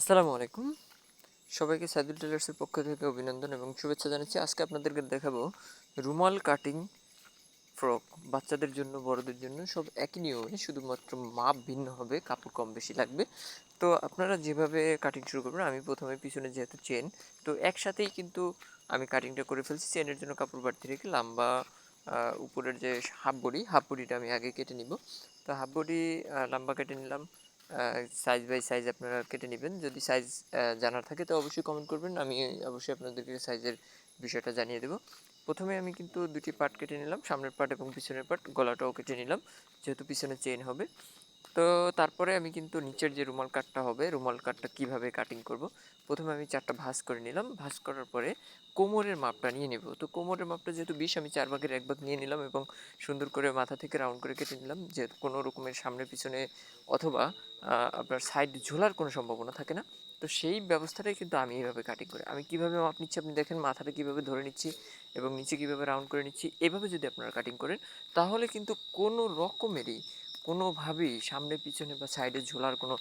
আসসালামু আলাইকুম। সবাইকে সাইদুল টেলার্সের পক্ষ থেকে অভিনন্দন এবং শুভেচ্ছা জানাচ্ছি। আজকে আপনাদেরকে দেখাবো রুমাল কাটিং ফ্রক। বাচ্চাদের জন্য, বড়দের জন্য সব একই নিয়মে শুধুমাত্র মাপ ভিন্ন হবে, কাপড় কম বেশি লাগবে। তো আপনারা যেভাবে কাটিং শুরু করবেন, আমি প্রথমে পিছনে যেহেতু চেন তো একসাথেই কিন্তু আমি কাটিংটা করে ফেলছি। চেনের জন্য কাপড় বাড়তি রেখে লম্বা উপরের যে হাফ বডি হাফ বডিটা আমি আগে কেটে নিব। তো হাফ বডি লম্বা কেটে নিলাম। সাইজ বাই সাইজ আপনারা কেটে নেবেন। যদি সাইজ জানার থাকে তো অবশ্যই কমেন্ট করবেন। আমি অবশ্যই আপনাদেরকে সাইজের বিষয়টা জানিয়ে দেবো। প্রথমে আমি কিন্তু দুটি পার্ট কেটে নিলাম, সামনের পার্ট এবং পিছনের পার্ট গলাটাও কেটে নিলাম, যেহেতু পিছনে চেইন হবে। তো তারপরে আমি কিন্তু নিচের যে রুমাল কাটটা হবে, রুমাল কাটটা কীভাবে কাটিং করব? প্রথমে আমি চারটা ভাঁজ করে নিলাম। ভাঁজ করার পরে কোমরের মাপটা নিয়ে নেব। তো কোমরের মাপটা যেহেতু বিশ, আমি চার ভাগের এক ভাগ নিয়ে নিলাম এবং সুন্দর করে মাথা থেকে রাউন্ড করে কেটে নিলাম। যেহেতু কোনো রকমের সামনে পিছনে অথবা আপনার সাইড ঝোলার কোনো সম্ভাবনা থাকে না। তো সেই ব্যবস্থাটাই কিন্তু আমি এইভাবে কাটিং করি। আমি কীভাবে মাপ নিচ্ছি আপনি দেখেন, মাথাটা কীভাবে ধরে নিচ্ছি এবং নিচে কীভাবে রাউন্ড করে নিচ্ছি। এভাবে যদি আপনারা কাটিং করেন, তাহলে কিন্তু কোনো রকমেরই কোনোভাবেই সামনে, পিছনে বা সাইডে ঝোলার কোনো,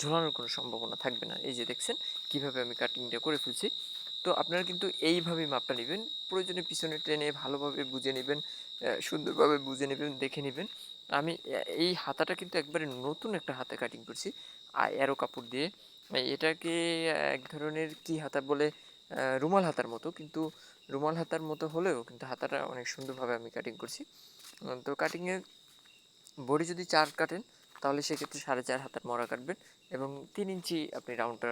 ঝোলানোর কোনো সম্ভাবনা থাকবে না। এই যে দেখছেন, কীভাবে আমি কাটিংটা করে ফেলছি। তো আপনারা কিন্তু এইভাবেই মাপটা নেবেন। প্রয়োজনে পিছনে টেনে ভালোভাবে বুঝে নেবেন সুন্দরভাবে বুঝে নেবেন, দেখে নেবেন। আমি এই হাতাটা কিন্তু একবারে নতুন একটা হাতে কাটিং করছি। অ্যারো কাপড় দিয়ে। এটাকে এক ধরনের কি হাতা বলে? রুমাল হাতার মতো। কিন্তু রুমাল হাতার মতো হলেও কিন্তু হাতাটা অনেক সুন্দরভাবে আমি কাটিং করছি। তো কাটিংয়ে বডি যদি চার কাটেন তাহলে সেক্ষেত্রে সাড়ে চার হাতার মরা কাটবেন এবং তিন ইঞ্চি আপনি রাউন্ডটা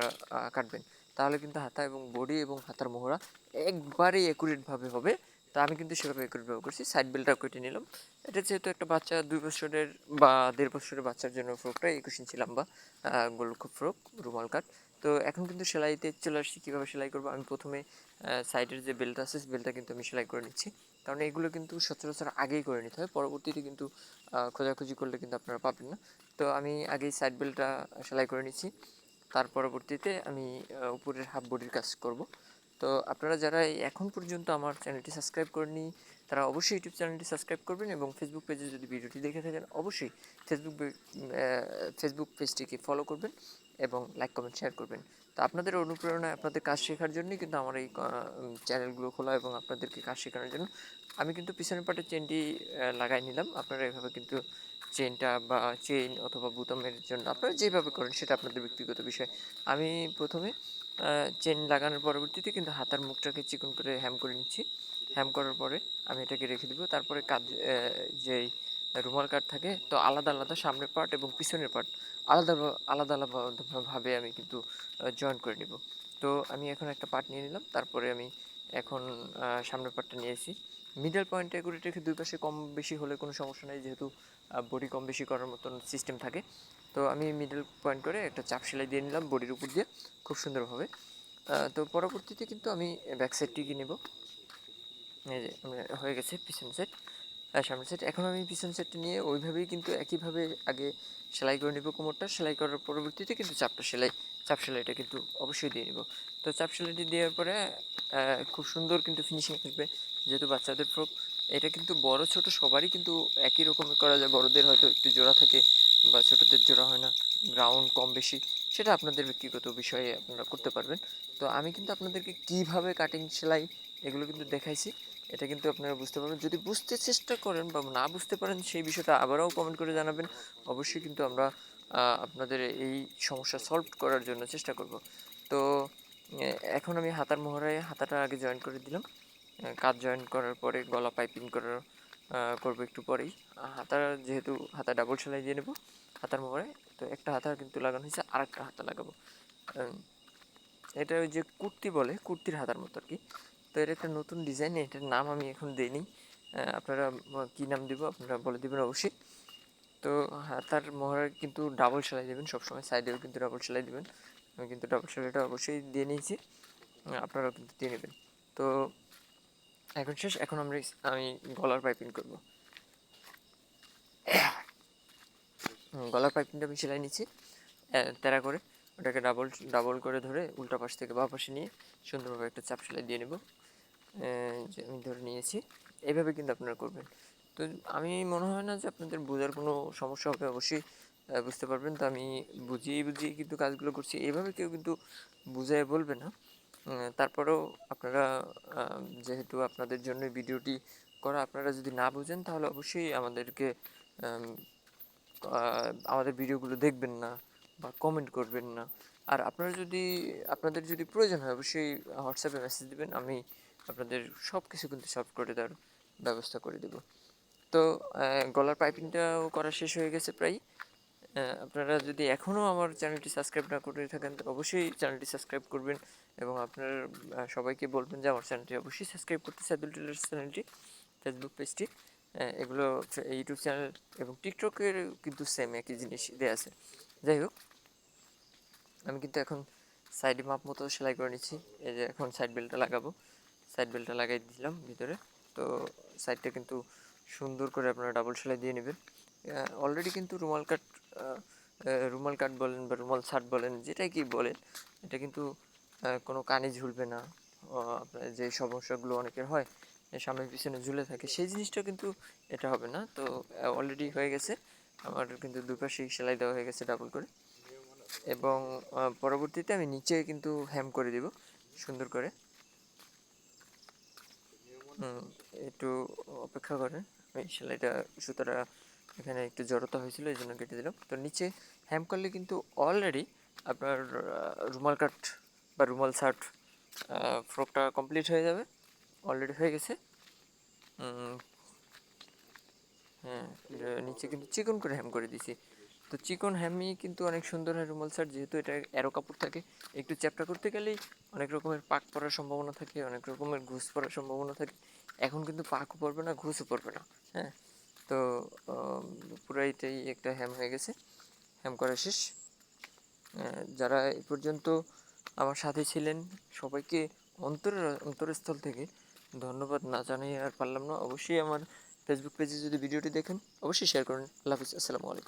কাটবেন। তাহলে কিন্তু হাতা এবং বডি এবং হাতার মোহরা একবারেই একুরেটভাবে হবে। তা আমি কিন্তু সেভাবে ব্যবহার করছি। সাইড বেলটাও কেটে নিলাম। এটা যেহেতু একটা বাচ্চা দুই বছরের বা দেড় বছরের বাচ্চার জন্য ফ্রকটা একুশ ইঞ্চি লম্বা আহ, গোল ফ্রক রুমাল কাট। তো এখন কিন্তু সেলাইতে চলে আসছি, কীভাবে সেলাই করব? আমি প্রথমে সাইডের যে বেল্ট আছে বেলটা কিন্তু আমি সেলাই করে নিচ্ছি। কারণ এগুলো কিন্তু সচরাচর আগেই করে নিতে হয়, পরবর্তীতে কিন্তু খোঁজাখুঁজি করলে কিন্তু আপনারা পাবেন না। তো আমি আগেই সাইড বেল্টটা সেলাই করে নিচ্ছি। তার পরবর্তীতে আমি উপরের হাফ বডির কাজ করব। তো আপনারা যারা এখন পর্যন্ত আমার চ্যানেলটি সাবস্ক্রাইব করেনি তারা অবশ্যই ইউটিউব চ্যানেলটি সাবস্ক্রাইব করবেন এবং ফেসবুক পেজে যদি ভিডিওটি দেখে থাকেন, অবশ্যই ফেসবুক ফেসবুক পেজটিকে ফলো করবেন এবং লাইক কমেন্ট শেয়ার করবেন। তো আপনাদের অনুপ্রেরণায় আপনাদের কাজ শেখার জন্যই কিন্তু আমার এই চ্যানেলগুলো খোলা এবং আপনাদেরকে কাজ শেখানোর জন্য। আমি কিন্তু পিছনের পাটে চেনটি লাগাই নিলাম। আপনারা এভাবে কিন্তু চেনটা বা চেইন অথবা বুতামের জন্য আপনারা যেভাবে করেন সেটা আপনাদের ব্যক্তিগত বিষয়। আমি প্রথমে চেন লাগানোর পরবর্তীতে কিন্তু হাতার মুখটাকে চিকন করে হ্যাম করে নিচ্ছি। হ্যাম করার পরে আমি এটাকে রেখে দিব। তারপরে কাজ যেই রুমাল কাট থাকে, তো আলাদা আলাদা সামনের পার্ট এবং পিছনের পার্ট আলাদা আলাদা আলাদাভাবে আমি কিন্তু জয়েন করে নিব। তো আমি এখন একটা পার্ট নিয়ে নিলাম। তারপরে আমি এখন সামনের পার্টটা নিয়েছি মিডল পয়েন্টে করে রেখে দুই পাশে কম বেশি হলে কোনো সমস্যা নেই, যেহেতু বডি কম বেশি করার মতন সিস্টেম থাকে। তো আমি মিডল পয়েন্ট করে একটা চাপ সেলাই দিয়ে নিলাম বডির উপর দিয়ে, খুব সুন্দরভাবে। তো পরবর্তীতে কিন্তু আমি ব্যাক সাইডটিকে নেব। যে হয়ে গেছে পিছন সেট সামনের সেট এখন আমি পিছন সেটটা নিয়ে ওইভাবেই কিন্তু একইভাবে আগে সেলাই করে নেব কোমরটা। সেলাই করার পরবর্তীতে কিন্তু চাপটা সেলাই, চাপ সেলাইটা কিন্তু অবশ্যই দিয়ে নেব। তো চাপ সেলাইটি দেওয়ার পরে খুব সুন্দর কিন্তু ফিনিশিং থাকবে। যেহেতু বাচ্চাদের ফ্রক এটা কিন্তু বড়, ছোট সবারই কিন্তু একই রকমের করা যায়। বড়দের হয়তো একটু জোড়া থাকে বা ছোটদের জোড়া হয় না গ্রাউন্ড কম বেশি। সেটা আপনাদের ব্যক্তিগত বিষয়ে আপনারা করতে পারবেন। তো আমি কিন্তু আপনাদেরকে কীভাবে কাটিং সেলাই এগুলো কিন্তু দেখাইছি। এটা কিন্তু আপনারা বুঝতে পারবেন। যদি বুঝতে চেষ্টা করেন বা না বুঝতে পারেন সেই বিষয়টা আবারও কমেন্ট করে জানাবেন। অবশ্যই কিন্তু আমরা আপনাদের এই সমস্যা সলভ করার জন্য চেষ্টা করব। তো এখন আমি হাতার মোহরায় হাতাটা আগে জয়েন করে দিলাম। কাজ জয়েন করার পরে গলা পাইপিং করার করব একটু পরেই। আহ, হাতা যেহেতু হাতা ডাবল সেলাই দিয়ে নেব হাতার মোহরায় তো একটা হাতা কিন্তু লাগানো হয়েছে আর একটা হাতা লাগাবো। এটা ওই যে কুর্তি বলে কুর্তির হাতার মতো আর কি। তো এটা একটা নতুন ডিজাইন এটার নাম আমি এখন দিইনি। আপনারা কি নাম দিব? আপনারা বলে দিবেন অবশ্যই। তো হাতার মোহরায় কিন্তু ডাবল সেলাই দেবেন, সবসময় সাইডেও কিন্তু ডাবল সেলাই দেবেন। আমি কিন্তু ডাবল সেলাইটা অবশ্যই দিয়ে নিয়েছি। আপনারাও কিন্তু দিয়ে নেবেন। তো, এখন শেষ, এখন আমরা আমি গলার পাইপিং করব। গলার পাইপিংটা আমি সেলাই নিচ্ছি তেরা করে। ওটাকে ডাবল ডাবল করে ধরে উল্টা পাশ থেকে বা পাশে নিয়ে সুন্দরভাবে একটা চাপ সেলাই দিয়ে নেব। আমি ধরে নিয়েছি, এইভাবে কিন্তু আপনারা করবেন। তো আমি মনে হয় না যে আপনাদের বোঝার কোনো সমস্যা হবে, অবশ্যই বুঝতে পারবেন। তো আমি বুঝিয়ে বুঝিয়ে কিন্তু কাজগুলো করছি। এভাবে কেউ কিন্তু বুঝায় বলবে না। তারপরেও আপনারা যেহেতু আপনাদের জন্য ভিডিওটি করা, আপনারা যদি না বুঝেন, তাহলে অবশ্যই আমাদেরকে আমাদের ভিডিওগুলো দেখবেন না বা কমেন্ট করবেন না। আর আপনারা যদি, আপনাদের যদি প্রয়োজন হয়, অবশ্যই হোয়াটসঅ্যাপে মেসেজ দেবেন। আমি আপনাদের সব কিছু কিন্তু সলভ করে দেওয়ার ব্যবস্থা করে দেব। তো গলার পাইপিংটাও করা শেষ হয়ে গেছে প্রায়। আপনারা যদি এখনও আমার চ্যানেলটি সাবস্ক্রাইব না করে থাকেন, তো অবশ্যই চ্যানেলটি সাবস্ক্রাইব করবেন এবং আপনার সবাইকে বলবেন যে আমার চ্যানেলটি অবশ্যই সাবস্ক্রাইব করতে, সাইদুল টেলার্স চ্যানেলটি, ফেসবুক পেজটি। এগুলো ইউটিউব চ্যানেল এবং টিকটকের কিন্তু সেম একই জিনিস দেওয়া আছে। যাই হোক, আমি কিন্তু এখন সাইডে মাপ মতো সেলাই করে নিচ্ছি। এই যে এখন সাইড বেল্টটা লাগাবো। সাইড বেল্টটা লাগাই দিলাম ভিতরে। তো সাইডটা কিন্তু সুন্দর করে আপনারা ডাবল সেলাই দিয়ে নেবেন। অলরেডি কিন্তু রুমাল কাট রুমাল কাট বলেন বা রুমাল শার্ট বলেন, যেটাই কি বলেন, এটা কিন্তু কোনো কানে ঝুলবে না। আপনার যে সমস্যাগুলো অনেকের হয় এ সামনে পিছনে ঝুলে থাকে, সেই জিনিসটা কিন্তু এটা হবে না। তো অলরেডি হয়ে গেছে। আমার কিন্তু দুপাশেই সেলাই দেওয়া হয়ে গেছে ডাবল করে। এবং পরবর্তীতে আমি নিচে কিন্তু হ্যাম করে দিব, সুন্দর করে। একটু অপেক্ষা করেন। আমি সেলাইটা সুতোটা এখানে একটু জড়তা হয়েছিল, এই জন্য কেটে দিলাম। তো নিচে হ্যাম করলে কিন্তু অলরেডি আপনার রুমাল কাট বা রুমাল শার্ট ফ্রকটা কমপ্লিট হয়ে যাবে অলরেডি হয়ে গেছে। হ্যাঁ নিচে কিন্তু চিকন করে হ্যাম করে দিছি। তো চিকন হ্যামি কিন্তু অনেক সুন্দর হয়, রুমাল শার্ট যেহেতু এটা এরো কাপড় থাকে, একটু চ্যাপটা করতে গেলেই অনেক রকমের পাক পড়ার সম্ভাবনা থাকে, অনেক রকমের ঘুষ পড়ার সম্ভাবনা থাকে। এখন কিন্তু পাকও পড়বে না, ঘুষও পড়বে না হ্যাঁ? তো পুরাইটাই একটা হ্যাম হয়ে গেছে, হ্যাম করা শেষ। যারা এই পর্যন্ত আমার সাথে ছিলেন, সবাইকে অন্তরের, অন্তরস্থল থেকে ধন্যবাদ না জানিয়ে আর পারলাম না। অবশ্যই আমার ফেসবুক পেজে যদি ভিডিওটি দেখেন, অবশ্যই শেয়ার করুন। আল্লাহ হাফিজ, আসসালামু আলাইকুম।